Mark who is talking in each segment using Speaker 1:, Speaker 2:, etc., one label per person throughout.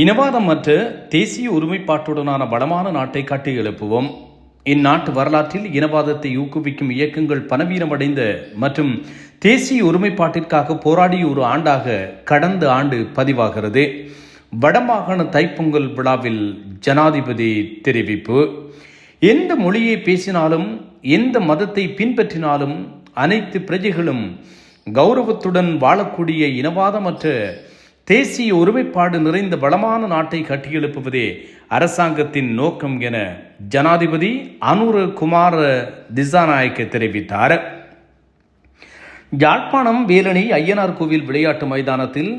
Speaker 1: இனவாதமற்ற தேசிய ஒருமைப்பாட்டுடனான வளமான நாட்டை கட்டி எழுப்புவோம். இந்நாட்டு வரலாற்றில் இனவாதத்தை ஊக்குவிக்கும் இயக்கங்கள் பணவீனமடைந்த மற்றும் தேசிய ஒருமைப்பாட்டிற்காக போராடிய ஒரு ஆண்டாக கடந்த ஆண்டு பதிவாகிறது. வடமாகாண தைப்பொங்கல் விழாவில் ஜனாதிபதி தெரிவிப்பு. எந்த மொழியை பேசினாலும் எந்த மதத்தை பின்பற்றினாலும் அனைத்து பிரஜைகளும் கௌரவத்துடன் வாழக்கூடிய இனவாதமற்ற தேசிய ஒருமைப்பாடு நிறைந்த வளமான நாட்டை கட்டியெழுப்புவதே அரசாங்கத்தின் நோக்கம் என ஜனாதிபதி அனுர குமார திசாநாயக்க தெரிவித்தார். யாழ்ப்பாணம் வேலணி ஐயனார் கோவில் விளையாட்டு மைதானத்தில்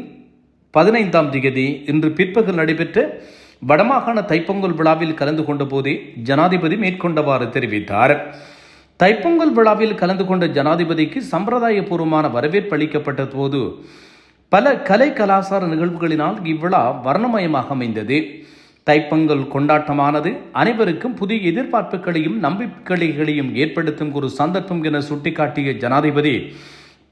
Speaker 1: பதினைந்தாம் திகதி இன்று பிற்பகல் நடைபெற்ற வடமாகாண தைப்பொங்கல் விழாவில் கலந்து கொண்ட போதே ஜனாதிபதி மேற்கொண்டவாறு தெரிவித்தார். தைப்பொங்கல் விழாவில் கலந்து கொண்ட ஜனாதிபதிக்கு சம்பிரதாயபூர்வமான வரவேற்பு அளிக்கப்பட்ட போது பல கலை கலாச்சார நிகழ்வுகளினால் இவ்விழா வர்ணமயமாக அமைந்தது. தைப்பொங்கல் கொண்டாட்டமானது அனைவருக்கும் புதிய எதிர்பார்ப்புகளையும் நம்பிக்கைகளையும் ஏற்படுத்தும் ஒரு சந்தர்ப்பம் என சுட்டிக்காட்டிய ஜனாதிபதி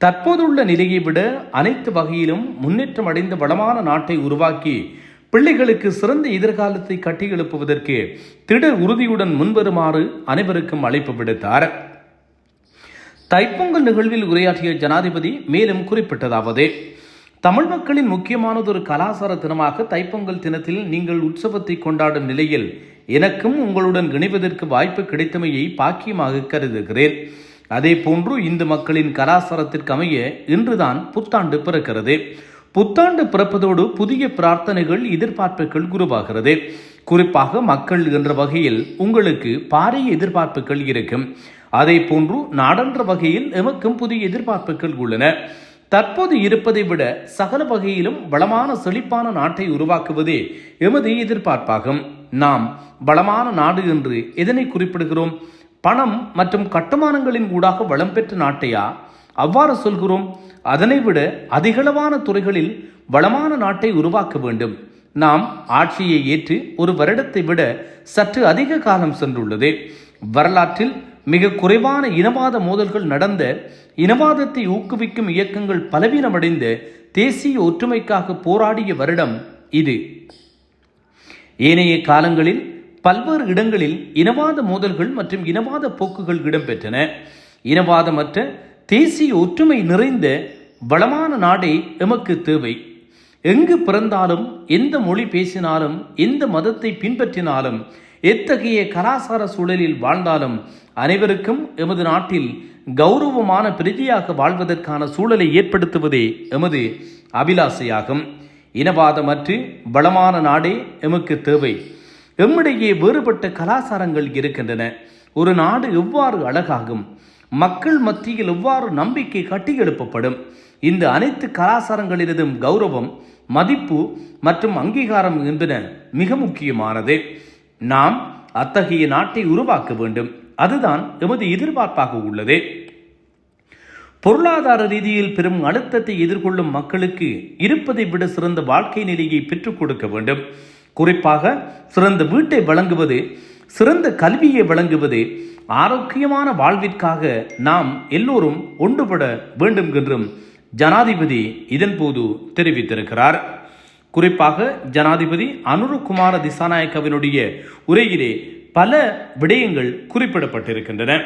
Speaker 1: தற்போதுள்ள நிலையை விட அனைத்து வகையிலும் முன்னேற்றம் அடைந்த வளமான நாட்டை உருவாக்கி பிள்ளைகளுக்கு சிறந்த எதிர்காலத்தை கட்டியெழுப்புவதற்கு திட உறுதியுடன் முன்வருமாறு அனைவருக்கும் அழைப்பு விடுத்தார். தைப்பொங்கல் நிகழ்வில் உரையாற்றிய ஜனாதிபதி மேலும் குறிப்பிட்டதாவது தமிழ் மக்களின் முக்கியமானதொரு கலாசார தினமாக தைப்பொங்கல் தினத்தில் நீங்கள் உற்சவத்தை கொண்டாடும் நிலையில் எனக்கும் உங்களுடன் இணைவதற்கு வாய்ப்பு கிடைத்தமையை பாக்கியமாக கருதுகிறேன். அதே போன்று இந்து மக்களின் கலாச்சாரத்திற்கு அமைய இன்றுதான் புத்தாண்டு பிறக்கிறது. புத்தாண்டு பிறப்பதோடு புதிய பிரார்த்தனைகள் எதிர்பார்ப்புகள் உருவாகிறது. குறிப்பாக மக்கள் என்ற வகையில் உங்களுக்கு பாரிய எதிர்பார்ப்புகள் இருக்கும். அதே போன்று நாடென்ற வகையில் எமக்கும் புதிய எதிர்பார்ப்புகள் உள்ளன. தற்போது இருப்பதை விட சகல வகையிலும் வளமான செழிப்பான நாட்டை உருவாக்குவதே எமது எதிர்பார்ப்பாகும். நாம் வளமான நாடு என்று எதனை குறிப்பிடுகிறோம்? பணம் மற்றும் கட்டுமானங்களின் ஊடாக வளம் பெற்ற நாட்டையா? அவ்வாறு சொல்கிறோம் அதனை விட அதிகளவான துறைகளில் வளமான நாட்டை உருவாக்க வேண்டும். நாம் ஆட்சியை ஏற்று ஒரு வருடத்தை விட சற்று அதிக காலம் சென்றுள்ளது. வரலாற்றில் மிக குறைவான இனவாத மோதல்கள் நடந்த இனவாதத்தை ஊக்குவிக்கும் இயக்கங்கள் பலவீனமடைந்த தேசிய ஒற்றுமைக்காக போராடிய வருடம் இது. ஏனைய காலங்களில் பல்வேறு இடங்களில் இனவாத மோதல்கள் மற்றும் இனவாத போக்குகள் இடம்பெற்றன. இனவாதமற்ற தேசிய ஒற்றுமை நிறைந்த வளமான நாடே எமக்கு தேவை. எங்கு பிறந்தாலும் எந்த மொழி பேசினாலும் எந்த மதத்தை பின்பற்றினாலும் எத்தகைய கலாசார சூழலில் வாழ்ந்தாலும் அனைவருக்கும் எமது நாட்டில் கௌரவமான பிரதியாக வாழ்வதற்கான சூழலை ஏற்படுத்துவதே எமது அபிலாசையாகும். இனவாதமற்று வளமான நாடே எமக்கு தேவை. எம்மிடையே வேறுபட்ட கலாச்சாரங்கள் இருக்கின்றன. ஒரு நாடு எவ்வாறு அழகாகும். மக்கள் மத்தியில் எவ்வாறு நம்பிக்கை கட்டியெழுப்பப்படும் இந்த அனைத்து கலாச்சாரங்களினதும் கௌரவம் மதிப்பு மற்றும் அங்கீகாரம் என்பன மிக முக்கியமானது. நாம் அத்தகைய நாட்டை உருவாக்க வேண்டும். அதுதான் எமது எதிர்பார்ப்பாக உள்ளது. பொருளாதார ரீதியில் பெரும் அழுத்தத்தை எதிர்கொள்ளும் மக்களுக்கு இருப்பதை விட சிறந்த வாழ்க்கை நிலையை பெற்றுக் கொடுக்க வேண்டும். குறிப்பாக சிறந்த வீட்டை வழங்குவது சிறந்த கல்வியை வழங்குவது ஆரோக்கியமான வாழ்விற்காக நாம் எல்லோரும் ஒன்றுபட வேண்டும் என்றும் ஜனாதிபதி இதன்போது தெரிவித்திருக்கிறார். குறிப்பாக ஜனாதிபதி அனுருகுமார திசாநாயக்கவினுடைய உரையிலே பல விடயங்கள் குறிப்பிடப்பட்டிருக்கின்றன.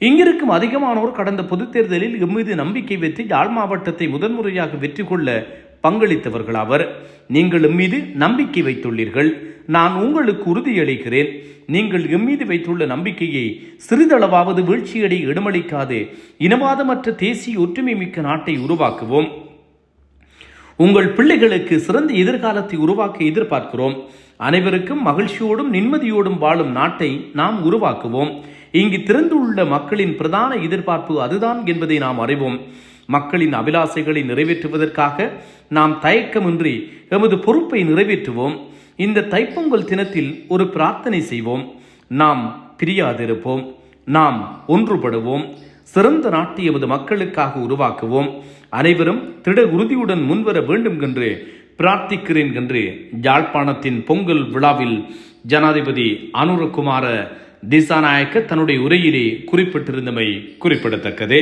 Speaker 1: இங்கிருக்கும் அதிகமானோர் கடந்த பொதுத் தேர்தலில் எம்மீது நம்பிக்கை வைத்து யாழ் மாவட்டத்தை முதன்முறையாக வெற்றி கொள்ள பங்களித்தவர்கள் அவர் நீங்கள் எம்மீது நம்பிக்கை வைத்துள்ளீர்கள். நான் உங்களுக்கு உறுதியளிக்கிறேன். நீங்கள் எம்மீது வைத்துள்ள நம்பிக்கையை சிறிதளவாவது வீழ்ச்சியடை இடமளிக்காது இனவாதமற்ற தேசிய ஒற்றுமை மிக்க நாட்டை உருவாக்குவோம். உங்கள் பிள்ளைகளுக்கு சிறந்த எதிர்காலத்தை உருவாக்க எதிர்பார்க்கிறோம். அனைவருக்கும் மகிழ்ச்சியோடும் நிம்மதியோடும் வாழும் நாட்டை நாம் உருவாக்குவோம். இங்கு திறந்துள்ள மக்களின் பிரதான எதிர்பார்ப்பு அதுதான் என்பதை நாம் அறிவோம். மக்களின் அபிலாசைகளை நிறைவேற்றுவதற்காக நாம் தயக்கமின்றி எமது பொறுப்பை நிறைவேற்றுவோம். இந்த தைப்பொங்கல் தினத்தில் ஒரு பிரார்த்தனை செய்வோம். நாம் பிரியாதிருப்போம். நாம் ஒன்றுபடுவோம். சிறந்த நாட்டை எமது மக்களுக்காக உருவாக்குவோம். அனைவரும் திட உறுதியுடன் முன்வர வேண்டும் என்று பிரார்த்திக்கிறேன் என்று யாழ்ப்பாணத்தின் பொங்கல் விழாவில் ஜனாதிபதி அனுரகுமார திசாநாயக்க தன்னுடைய உரையிலே குறிப்பிட்டிருந்தமை குறிப்பிடத்தக்கது.